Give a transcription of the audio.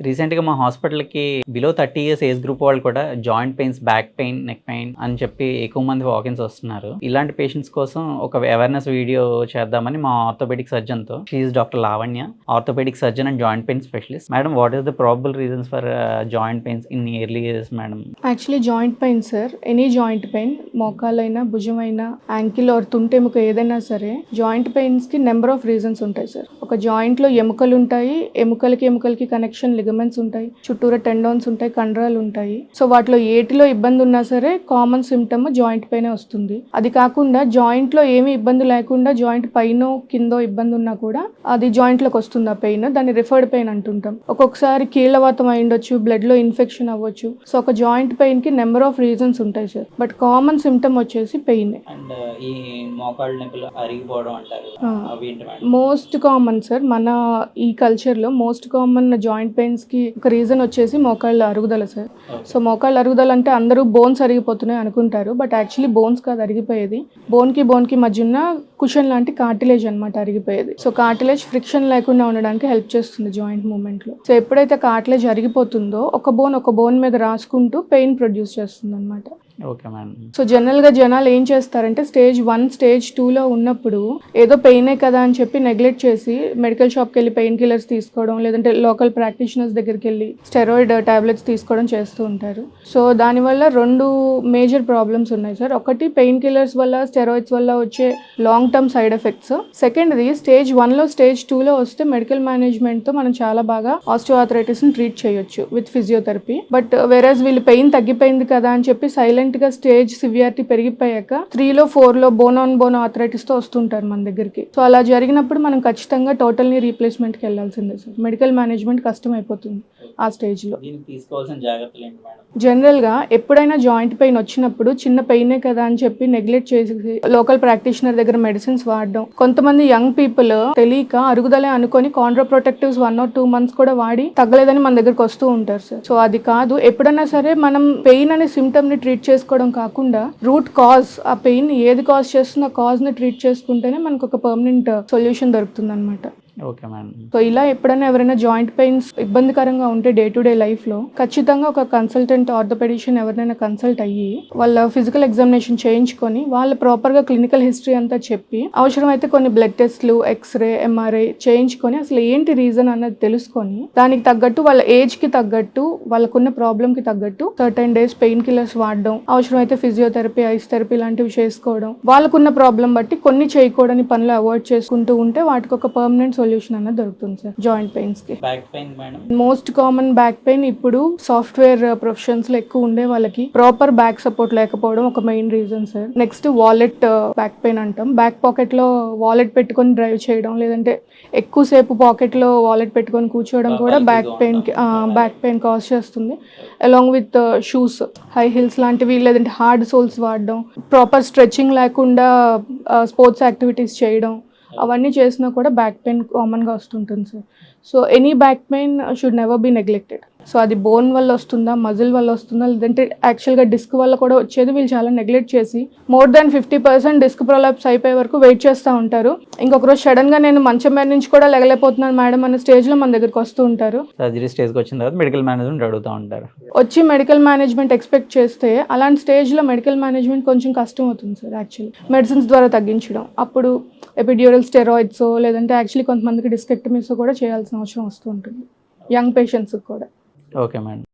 రీసెంట్గా మా హాస్పిటల్కి below thirty years age group వాళ్ళు కూడా joint pains back pain neck pain అని చెప్పి ఎక్కువ మంది వాకిన్స్ వస్తున్నారు. ఇలాంటి పేషెంట్స్ కోసం ఒక అవేర్నెస్ వీడియో చేద్దామని మా orthopaedic సర్జన్తో she is doctor Lavanya orthopaedic surgeon and joint pain specialist madam what is the probable reasons for joint pains in early years madam actually joint pain sir any joint pain మోకాలైనా భుజమైనా ankle or తుంటెముక ఏదైనా సరే joint పెయిన్స్కి number of reasons ఉంటాయి sir ఒక జాయింట్లో ఎముకలు ఉంటాయి ఎముకలకి ఎముకలకి కనెక్షన్ లిగమెంట్స్ ఉంటాయి చుట్టూరా టెండోన్స్ ఉంటాయి కండరాలు ఉంటాయి. సో వాటిలో ఏటిలో ఇబ్బంది ఉన్నా సరే కామన్ సిమ్టమ్ జాయింట్ పెయిన్ వస్తుంది. అది కాకుండా జాయింట్లో ఏమీ ఇబ్బంది లేకుండా జాయింట్ పైన కిందో ఇబ్బంది ఉన్నా కూడా అది జాయింట్లోకి వస్తుంది ఆ పెయిన్ దాన్ని రిఫర్డ్ పెయిన్ అంటుంటాం. ఒక్కొక్కసారి కీళ్ళవాతం అయి ఉండొచ్చు బ్లడ్లో ఇన్ఫెక్షన్ అవ్వచ్చు. సో ఒక జాయింట్ పెయిన్కి నెంబర్ ఆఫ్ రీజన్స్ ఉంటాయి సార్ బట్ కామన్ సిమ్టమ్ వచ్చేసి పెయిన్ అండ్ ఈ మోకాళ్ళ నొప్పులు అరిగిపోవడం అంటారు. ఆ. అవి ఏంటి మేడం? మోస్ట్ కామన్ సార్ మన ఈ కల్చర్లో మోస్ట్ కామన్ జాయింట్ పెయిన్స్కి ఒక రీజన్ వచ్చేసి మోకాళ్ళ అరుగుదల సార్ సో మోకాళ్ళ అరుగుదల అంటే అందరూ బోన్స్ అరిగిపోతున్నాయి అనుకుంటారు బట్ యాక్చువల్లీ బోన్స్ కాదు అరిగిపోయేది. బోన్కి బోన్కి మధ్య ఉన్న కుషన్ లాంటి కార్టిలేజ్ అనమాట అరిగిపోయేది. సో కార్టిలేజ్ ఫ్రిక్షన్ లేకుండా ఉండడానికి హెల్ప్ చేస్తుంది జాయింట్ మూమెంట్లో సో ఎప్పుడైతే కార్టిలేజ్ అరిగిపోతుందో ఒక బోన్ ఒక బోన్ మీద రాసుకుంటూ పెయిన్ ప్రొడ్యూస్ చేస్తుంది అనమాట ఓకే మేడం సో జనరల్గా జనాలు ఏం చేస్తారంటే స్టేజ్ వన్ స్టేజ్ టూలో ఉన్నప్పుడు ఏదో పెయినే కదా అని చెప్పి నెగ్లెక్ట్ చేసి మెడికల్ షాప్కి వెళ్ళి పెయిన్ కిల్లర్స్ తీసుకోవడం లేదంటే లోకల్ ప్రాక్టీషనర్స్ దగ్గరికి వెళ్ళి స్టెరాయిడ్ టాబ్లెట్స్ తీసుకోవడం చేస్తూ ఉంటారు. సో దానివల్ల రెండు మేజర్ ప్రాబ్లమ్స్ ఉన్నాయి సార్. ఒకటి పెయిన్ కిల్లర్స్ వల్ల స్టెరాయిడ్స్ వల్ల వచ్చే లాంగ్ టర్మ్ సైడ్ ఎఫెక్ట్స్ సెకండ్ది స్టేజ్ వన్లో స్టేజ్ టూలో వస్తే మెడికల్ మేనేజ్మెంట్తో మనం చాలా బాగా ఆస్టియోఆథరైటిస్ని ట్రీట్ చేయొచ్చు విత్ ఫిజియోథెరపీ బట్ వెరస్ వీళ్ళు పెయిన్ తగ్గిపోయింది కదా అని చెప్పి సైలెంట్ గా స్టేజ్ సివియారిటీ పెరిగిపోయాక త్రీలో ఫోర్లో బోన్ ఆన్ బోన్తో వస్తుంటారు మన దగ్గరికి. సో అలా జరిగినప్పుడు మనం ఖచ్చితంగా టోటల్ని రీప్లేస్మెంట్కి వెళ్ళాల్సిందే సార్. మెడికల్ మేనేజ్మెంట్ కష్టం అయిపోతుంది ఆ స్టేజ్లో దీనికి తీసుకోవాల్సిన జాగ్రత్తలు ఏంటి మేడం? జనరల్గా ఎప్పుడైనా జాయింట్ పెయిన్ వచ్చినప్పుడు చిన్న పెయినే కదా అని చెప్పి నెగ్లెక్ట్ చేసి లోకల్ ప్రాక్టీషనర్ దగ్గర మెడిసిన్స్ వాడడం. కొంతమంది యంగ్ పీపుల్ తెలియక అరుగుదలే అనుకొని chondro protectives one or two months కూడా వాడి తగ్గలేదని మన దగ్గరకు వస్తూ ఉంటారు సార్. సో అది కాదు. ఎప్పుడైనా సరే మనం పెయిన్ అనే సిమ్టమ్ని ట్రీట్ చేసుకోవడం కాకుండా రూట్ కాజ్ ఆ పెయిన్ ఏది కాజ్ చేస్తుందో ఆ కాజ్ని ట్రీట్ చేసుకుంటేనే మనకు ఒక పర్మనెంట్ సొల్యూషన్ దొరుకుతుంది అనమాట ఓకే మేడం సో ఇలా ఎప్పుడైనా ఎవరైనా జాయింట్ పెయిన్స్ ఇబ్బందికరంగా ఉంటే డే టు డే లైఫ్లో ఖచ్చితంగా ఒక కన్సల్టెంట్ ఆర్థోపెడిషన్ ఎవరినైనా కన్సల్ట్ అయ్యి వాళ్ళ ఫిజికల్ ఎగ్జామినేషన్ చేయించుకొని వాళ్ళ ప్రాపర్గా క్లినికల్ హిస్టరీ అంతా చెప్పి అవసరమైతే కొన్ని బ్లడ్ టెస్ట్లు ఎక్స్రే ఎంఆర్ఐ చేయించుకొని అసలు ఏంటి రీజన్ అన్నది తెలుసుకొని దానికి తగ్గట్టు వాళ్ళ ఏజ్కి తగ్గట్టు వాళ్ళకున్న ప్రాబ్లమ్కి తగ్గట్టు సర్టెన్ డేస్ పెయిన్ కిల్లర్స్ వాడడం అవసరమైతే ఫిజియోథెరపీ ఐస్ థెరపీ లాంటివి చేసుకోవడం వాళ్ళకున్న ప్రాబ్లం బట్టి కొన్ని చేయకూడని పనులు అవాయిడ్ చేసుకుంటూ ఉంటే వాటికి ఒక పర్మనెంట్ సొల్యూషన్ అన్నది దొరుకుతుంది sir joint పెయిన్స్కి. Back pain madam most common back pain ఇప్పుడు సాఫ్ట్వేర్ ప్రొఫెషన్స్లో ఎక్కువ ఉండే వాళ్ళకి ప్రాపర్ బ్యాక్ సపోర్ట్ లేకపోవడం ఒక main reason sir next wallet back pain అంటాం. బ్యాక్ పాకెట్లో వాలెట్ పెట్టుకొని డ్రైవ్ చేయడం లేదంటే ఎక్కువసేపు పాకెట్లో వాలెట్ పెట్టుకొని కూర్చోవడం కూడా బ్యాక్ పెయిన్కి బ్యాక్ పెయిన్ కాజ్ చేస్తుంది. Along with shoes high heels లాంటివి లేదంటే హార్డ్ సోల్స్ వాడడం ప్రాపర్ స్ట్రెచ్చింగ్ లేకుండా స్పోర్ట్స్ యాక్టివిటీస్ చేయడం అవన్నీ చేసినా కూడా బ్యాక్ పెయిన్ కామన్గా వస్తుంటుంది sir so any back pain should never be neglected so అది బోన్ వల్ల వస్తుందా మజిల్ వల్ల వస్తుందా లేదంటే యాక్చువల్గా డిస్క్ వల్ల కూడా వచ్చేది వీళ్ళు చాలా నెగ్లెక్ట్ చేసి more than fifty percent disc prolapse అయిపోయే వరకు వెయిట్ చేస్తూ ఉంటారు. ఇంకొక రోజు సడన్గా నేను మంచం మీద నుంచి కూడా లెగలేకపోతున్నాను మేడం అనే స్టేజ్లో మన దగ్గరికి వస్తూ ఉంటారు. సర్జరీ స్టేజ్కి వచ్చిన తర్వాత మెడికల్ మేనేజ్మెంట్ అడుగుతూ ఉంటారు. వచ్చి మెడికల్ మేనేజ్మెంట్ ఎక్స్పెక్ట్ చేస్తే అలాంటి స్టేజ్లో మెడికల్ మేనేజ్మెంట్ కొంచెం కష్టం అవుతుంది సార్ యాక్చువల్లీ మెడిసిన్స్ ద్వారా తగ్గించడం. అప్పుడు ఎపిడ్యూరల్ స్టెరాయిడ్స్ లేదంటే యాక్చువల్లీ కొంతమందికి డిస్కెక్టమీస్ కూడా చేయాల్సిన అవసరం వస్తూ ఉంటుంది. యంగ్ పేషెంట్స్కి కూడా. Okay madam